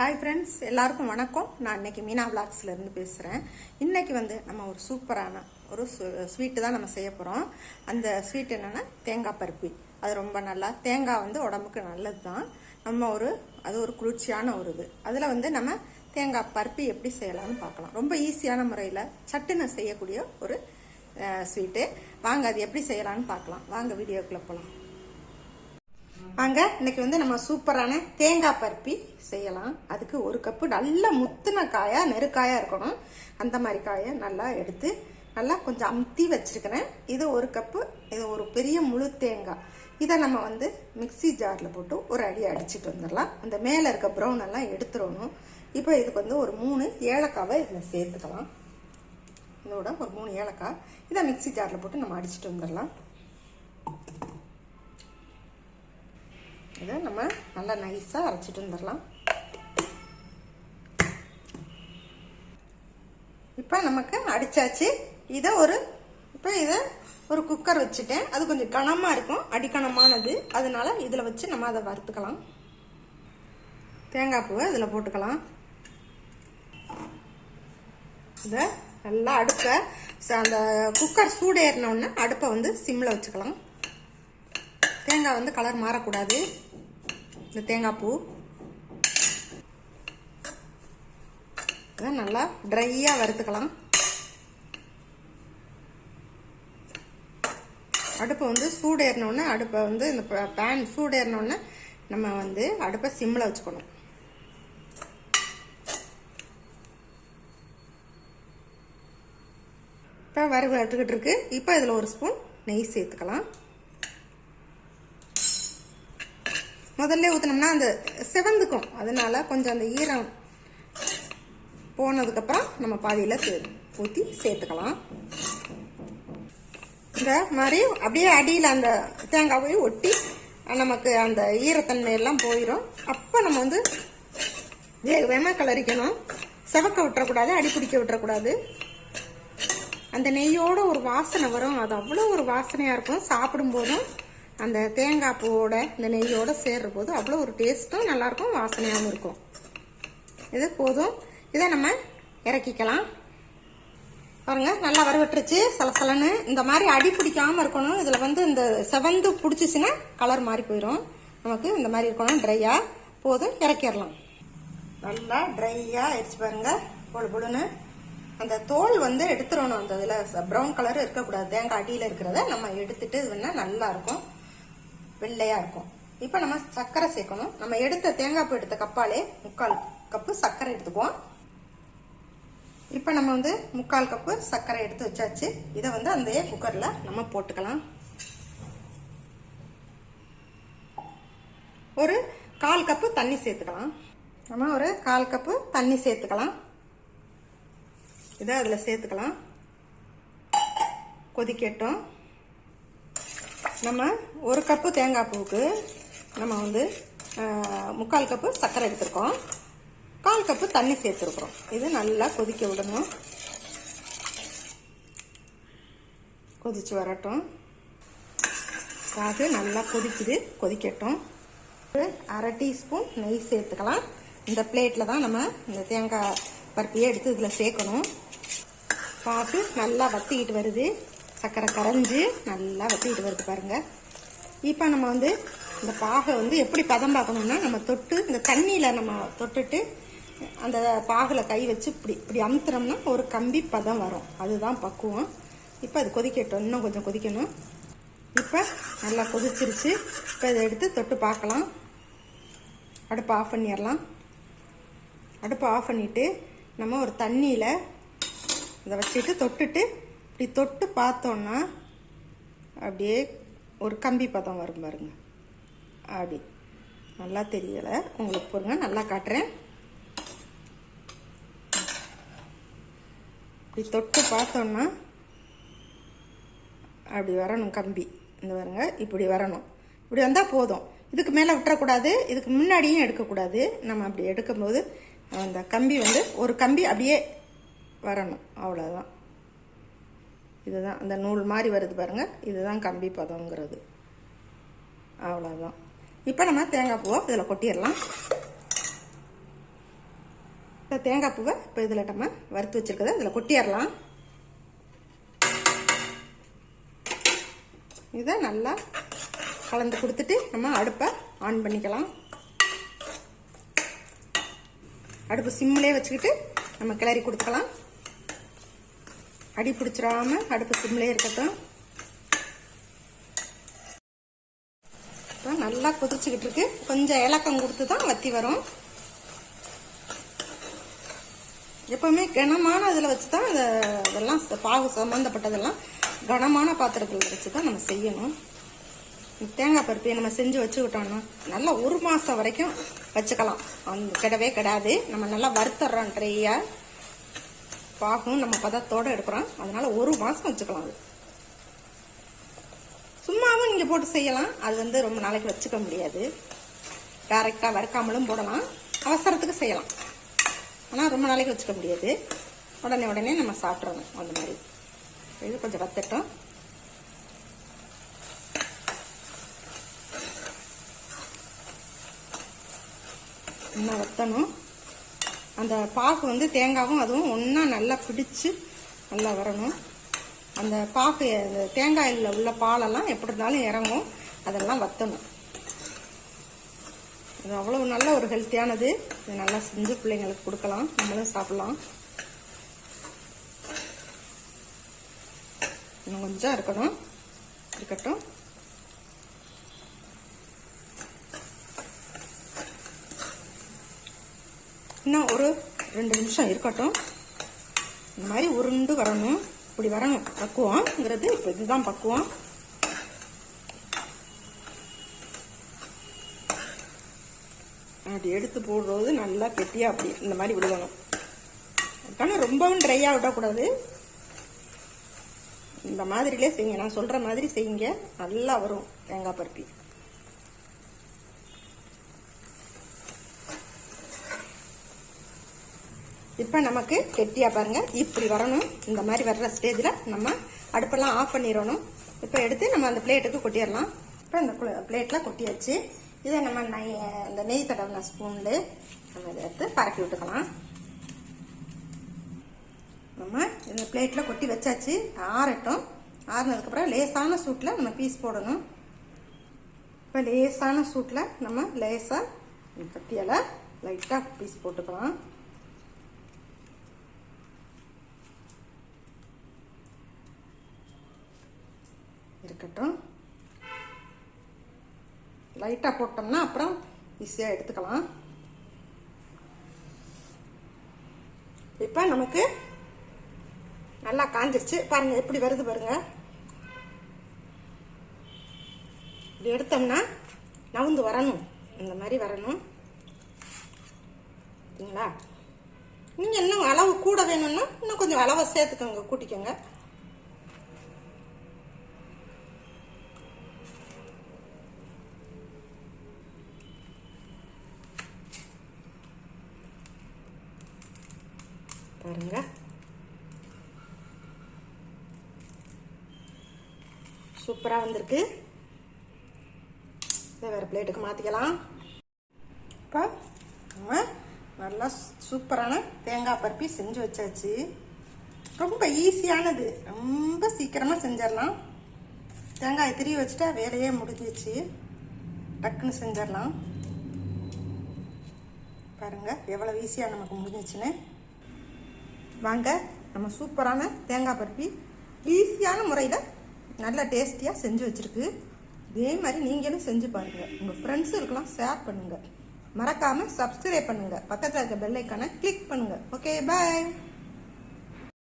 Hi friends எல்லாருக்கும் வணக்கம். நான் இன்னைக்கு மீனா விளாக்ஸ்லேருந்து பேசுகிறேன் இன்றைக்கி வந்து நம்ம ஒரு சூப்பரான ஒரு ஸ்வீட்டு தான் நம்ம செய்ய போகிறோம் அந்த ஸ்வீட் என்னென்னா தேங்காய் பருப்பி. அது ரொம்ப நல்லா தேங்காய் வந்து உடம்புக்கு நல்லது தான் நம்ம ஒரு அது ஒரு குளிர்ச்சியான ஒரு இது. அதில் வந்து நம்ம தேங்காய் பருப்பி எப்படி செய்யலாம்னு பார்க்கலாம். ரொம்ப ஈஸியான முறையில் சட்டுன்னு செய்யக்கூடிய ஒரு ஸ்வீட்டு வாங்க அது எப்படி செய்யலாம்னு பார்க்கலாம். வாங்க வீடியோக்குள்ளே போகலாம் வாங்க இன்னைக்கு வந்து நம்ம சூப்பரான தேங்காய் பருப்பி செய்யலாம். அதுக்கு ஒரு கப்பு நல்ல முத்தின காயாக நெருக்காயாக இருக்கணும். அந்த மாதிரி காயை நல்லா எடுத்து நல்லா கொஞ்சம் அமுத்தி வச்சுருக்கிறேன். இது ஒரு கப்பு இது ஒரு பெரிய முழு தேங்காய். இதை நம்ம வந்து மிக்ஸி ஜாரில் போட்டு ஒரு அடி அடிச்சுட்டு வந்துடலாம். அந்த மேலே இருக்க ப்ரௌன் எல்லாம் எடுத்துடணும். இப்போ இதுக்கு வந்து ஒரு மூணு ஏலக்காவை இதில் சேர்த்துக்கலாம். இதோட ஒரு மூணு ஏலக்காய். இதை மிக்ஸி ஜாரில் போட்டு நம்ம அடிச்சுட்டு வந்துடலாம். இதை நம்ம நல்லா நைஸாக அரைச்சிட்டு வந்துடலாம். இப்போ நமக்கு அடித்தாச்சு இதை ஒரு இப்போ இதை ஒரு குக்கர் வச்சுட்டேன். அது கொஞ்சம் கனமாக இருக்கும் அடிக்கணமானது அதனால இதில் வச்சு நம்ம அதை வறுத்துக்கலாம். தேங்காய் பூவை இதில் போட்டுக்கலாம். இதை நல்லா அடுப்பை அந்த குக்கர் சூடேறினோடனே அடுப்பை வந்து சிம்மில் வச்சுக்கலாம். தேங்காய் வந்து கலர் மாறக்கூடாது. இந்த தேங்காய் பூ. இதை நல்லா ட்ரையாக வறுத்துக்கலாம். அடுப்பை வந்து சூடேறினோடனே அடுப்பை வந்து இந்த பேன் சூடேறினோடனே நம்ம வந்து அடுப்பை சிம்மில் வச்சுக்கணும். இப்போ வறுவு எடுத்துக்கிட்டு இருக்கு. இப்போ இதில் ஒரு ஸ்பூன் நெய் சேர்த்துக்கலாம். முதல்ல ஊற்றினோம்னா அந்த செவந்துக்கும். அதனால கொஞ்சம் அந்த ஈரம் போனதுக்கப்புறம் நம்ம பாதியில் ஊற்றி சேர்த்துக்கலாம். இந்த மாதிரி அப்படியே அடியில் அந்த தேங்காவை ஒட்டி நமக்கு அந்த ஈரத்தன்மை எல்லாம் போயிடும் அப்போ நம்ம வந்து வேக வேகமாக கிளறிக்கணும் செவக்க விட்டுறக்கூடாது அடி பிடிக்க விட்டுறக்கூடாது. அந்த நெய்யோட ஒரு வாசனை வரும். அது அவ்வளோ ஒரு வாசனையாக இருக்கும். சாப்பிடும்போதும் அந்த தேங்காய் பூவோட இந்த நெய்யோட சேர்ற போது அவ்வளோ ஒரு டேஸ்ட்டும் நல்லாயிருக்கும் வாசனையாகவும் இருக்கும். இது போதும். இதை நம்ம இறக்கிக்கலாம். பாருங்க நல்லா வறுவட்டுருச்சு சலசலன்னு இந்த மாதிரி அடி பிடிக்காமல் இருக்கணும். இதில் வந்து இந்த செவந்து பிடிச்சிச்சின்னா கலர் மாறி போயிடும் நமக்கு இந்த மாதிரி இருக்கணும் ட்ரையாக போதும் இறக்கிடலாம். நல்லா ட்ரையாக ஆயிடுச்சு பாருங்க. பொழு பொழுன்னு அந்த தோல் வந்து எடுத்துடணும். அந்த இதில் ப்ரௌன் கலர் இருக்கக்கூடாது. தேங்காய் அடியில் இருக்கிறத நம்ம எடுத்துட்டு இது வேணால் நல்லாயிருக்கும் வெள்ளையாக வெள்ளையா இருக்கும். இப்போ நம்ம சர்க்கரை சேர்க்கணும். நம்ம எடுத்த தேங்காய் பூ எடுத்த கப்பாலே முக்கால் கப்பு சர்க்கரை எடுத்துக்குவோம். இப்போ நம்ம வந்து முக்கால் கப்பு சர்க்கரை எடுத்து வச்சாச்சு. இதை வந்து அந்த குக்கரில் நம்ம போட்டுக்கலாம். ஒரு கால் கப்பு தண்ணி சேர்த்துக்கலாம். நம்ம ஒரு கால் கப்பு தண்ணி சேர்த்துக்கலாம். இதை அதில் சேர்த்துக்கலாம். கொதிக்கட்டும். நம்ம ஒரு கப்பு தேங்காய் பூவுக்கு நம்ம வந்து முக்கால் கப்பு சர்க்கரை எடுத்துருக்கோம். கால் கப்பு தண்ணி சேர்த்துருக்குறோம். இது நல்லா கொதிக்க விடணும். கொதிச்சு வரட்டும். காது நல்லா கொதிக்குது கொதிக்கட்டும். அரை டீஸ்பூன் நெய் சேர்த்துக்கலாம். இந்த பிளேட்டில் தான் நம்ம இந்த தேங்காய் பருப்பியை எடுத்து இதில் சேர்க்கணும். பார்த்து நல்லா வத்திக்கிட்டு வருது. சர்க்கரை கரைஞ்சி நல்லா வச்சுக்கிட்டு வருது பாருங்கள் இப்போ நம்ம வந்து இந்த பாகை வந்து எப்படி பதம் பார்க்கணும்னா நம்ம தொட்டு இந்த தண்ணியில் நம்ம தொட்டுட்டு அந்த பாகில் கை வச்சு இப்படி இப்படி அமுத்துறோம்னா ஒரு கம்பி பதம் வரும். அதுதான் பக்குவம். இப்போ அது கொதிக்கட்டும். இன்னும் கொஞ்சம் கொதிக்கணும். இப்போ நல்லா கொதிச்சிருச்சு. இப்போ இதை எடுத்து தொட்டு பார்க்கலாம். அடுப்பை ஆஃப் பண்ணிடலாம். அடுப்பை ஆஃப் பண்ணிவிட்டு நம்ம ஒரு தண்ணியில் இதை வச்சுட்டு தொட்டுட்டு இப்படி தொட்டு பார்த்தோன்னா அப்படியே ஒரு கம்பி பதம் வரும் பாருங்க. அப்படி. நல்லா தெரியலை. உங்களுக்கு பாருங்க நல்லா காட்டுறேன். இப்படி தொட்டு பார்த்தோன்னா அப்படி வரணும் கம்பி. இந்த பாருங்க இப்படி வரணும். இப்படி வந்தால் போதும். இதுக்கு மேலே விட்டுறக்கூடாது. இதுக்கு முன்னாடியும் எடுக்கக்கூடாது. நம்ம அப்படி எடுக்கும்போது அந்த கம்பி வந்து ஒரு கம்பி அப்படியே வரணும். அவ்வளோதான் இதுதான். அந்த நூல் மாதிரி வருது பாருங்கள் இதுதான் கம்பி பதங்கிறது அவ்வளோதான் இப்போ நம்ம தேங்காய் பூவை இதில் கொட்டிடலாம். இந்த தேங்காய் பூவை இப்போ இதில் நம்ம வறுத்து வச்சுருக்கதை இதில் கொட்டிடலாம். இதை நல்லா கலந்து கொடுத்துட்டு நம்ம அடுப்பை ஆன் பண்ணிக்கலாம். அடுப்பு சிம்மிலே வச்சுக்கிட்டு நம்ம கிளறி கொடுத்துக்கலாம். அடி பிடிச்சிடாம அடுப்பு சிம்லேயே இருக்கட்டும். இப்போ நல்லா கொதிச்சுக்கிட்டு இருக்கு. கொஞ்சம் ஏலக்கம் கொடுத்து தான் வத்தி வரும். எப்பவுமே கனமான இதில் வச்சு தான் இதை இதெல்லாம் பாகு சம்மந்தப்பட்டதெல்லாம் கனமான பாத்திரத்தில் வச்சு தான் நம்ம செய்யணும். தேங்காய் பருப்பையை நம்ம செஞ்சு வச்சுக்கிட்டோம்னா நல்லா ஒரு மாதம் வரைக்கும் வச்சுக்கலாம். அந்த கிடவே கிடாது. நம்ம நல்லா வறுத்துறோம் ட்ரையாக பாகும் நம்ம பதத்தோடு எடுக்கிறோம். அதனால ஒரு மாதம் வச்சுக்கலாம் அது. சும்மாவும் நீங்கள் போட்டு செய்யலாம். அது வந்து ரொம்ப நாளைக்கு வச்சுக்க முடியாது. டேரெக்டாக வறுக்காமலும் போடலாம். அவசரத்துக்கு செய்யலாம். ஆனால் ரொம்ப நாளைக்கு வச்சுக்க முடியாது. உடனே உடனே நம்ம சாப்பிட்றணும் அந்த மாதிரி. இது கொஞ்சம் வத்தட்டும். இன்னும் வத்தணும். அந்த பாகு வந்து தேங்காவும் அதுவும் ஒன்றா நல்லா பிடிச்சி நல்லா வரணும். அந்த பாகு அந்த தேங்காயில் உள்ள பாலெல்லாம் எப்படி இருந்தாலும் இறங்கும். அதெல்லாம் வத்தணும். இது அவ்வளோ நல்ல ஒரு ஹெல்த்தியானது. இது நல்லா செஞ்சு பிள்ளைங்களுக்கு கொடுக்கலாம். நம்மளும் சாப்பிட்லாம். இன்னும் கொஞ்சம் இருக்கணும். இருக்கட்டும். இன்னும் ஒரு ரெண்டு நிமிஷம் இருக்கட்டும். இந்த மாதிரி உருண்டு வரணும். இப்படி வரணும். பக்குவம்ங்கிறது இப்போ இதுதான் பக்குவம். அப்படி எடுத்து போடுறது நல்லா கெட்டியாக அப்படி இந்த மாதிரி விழுகணும். அதுக்கான ரொம்பவும் ட்ரையாக விடக்கூடாது. இந்த மாதிரிலே செய்யுங்க. நான் சொல்கிற மாதிரி செய்யுங்க. நல்லா வரும் தேங்காய் பருப்பி. இப்போ நமக்கு கெட்டியாக பாருங்கள் இப்படி வரணும். இந்த மாதிரி வர்ற ஸ்டேஜில் நம்ம அடுப்பெல்லாம் ஆஃப் பண்ணிடணும். இப்போ எடுத்து நம்ம அந்த பிளேட்டுக்கு கொட்டிடலாம். இப்போ அந்த பிளேட்டில் கொட்டியாச்சு. இதை நம்ம நெய் இந்த நெய் தடவின ஸ்பூனில் நம்ம இதை எடுத்து பரப்பி விட்டுக்கலாம். நம்ம இந்த பிளேட்டில் கொட்டி வச்சாச்சு. ஆறட்டும். ஆறுனதுக்கப்புறம் லேசான சூட்டில் நம்ம பீஸ் போடணும். இப்போ லேசான சூட்டில் நம்ம லேசாக கத்தியால் லைட்டாக பீஸ் போட்டுக்கலாம். இருக்கட்டும். லைட்டாக போட்டோம்னா அப்புறம் ஈஸியாக எடுத்துக்கலாம். இப்போ நமக்கு நல்லா காஞ்சிருச்சு. பாருங்கள் எப்படி வருது பாருங்க. இப்படி எடுத்தோம்னா நவுந்து வரணும். இந்த மாதிரி வரணும். சரிங்களா? நீங்கள் இன்னும் அளவு கூட வேணும்னா இன்னும் கொஞ்சம் அளவை சேர்த்துக்கோங்க கூட்டிக்கோங்க. பாருங்க. சூப்பராக வந்திருக்கு. இதை வேறு பிளேட்டுக்கு மாற்றிக்கலாம் இப்போ நம்ம நல்லா சூப்பரான தேங்காய் பருப்பி செஞ்சு வச்சாச்சு. ரொம்ப ஈஸியானது. ரொம்ப சீக்கிரமாக செஞ்சிடலாம். தேங்காய் திரி வச்சுட்டா வேலையே முடிஞ்சிச்சு டக்குன்னு செஞ்சிடலாம். பாருங்கள் எவ்வளோ ஈஸியாக நமக்கு முடிஞ்சிச்சுன்னு. வாங்க நம்ம சூப்பரான தேங்காய் பருப்பி ஈஸியான முறையில் நல்ல டேஸ்டியாக செஞ்சு வச்சுருக்கு. இதே மாதிரி நீங்களும் செஞ்சு பாருங்கள் உங்கள் ஃப்ரெண்ட்ஸுக்கெல்லாம் ஷேர் பண்ணுங்கள் மறக்காமல் சப்ஸ்கிரைப் பண்ணுங்கள் பக்கத்தில் இருக்க பெல்லைக்கான கிளிக் பண்ணுங்கள் ஓகே பாய்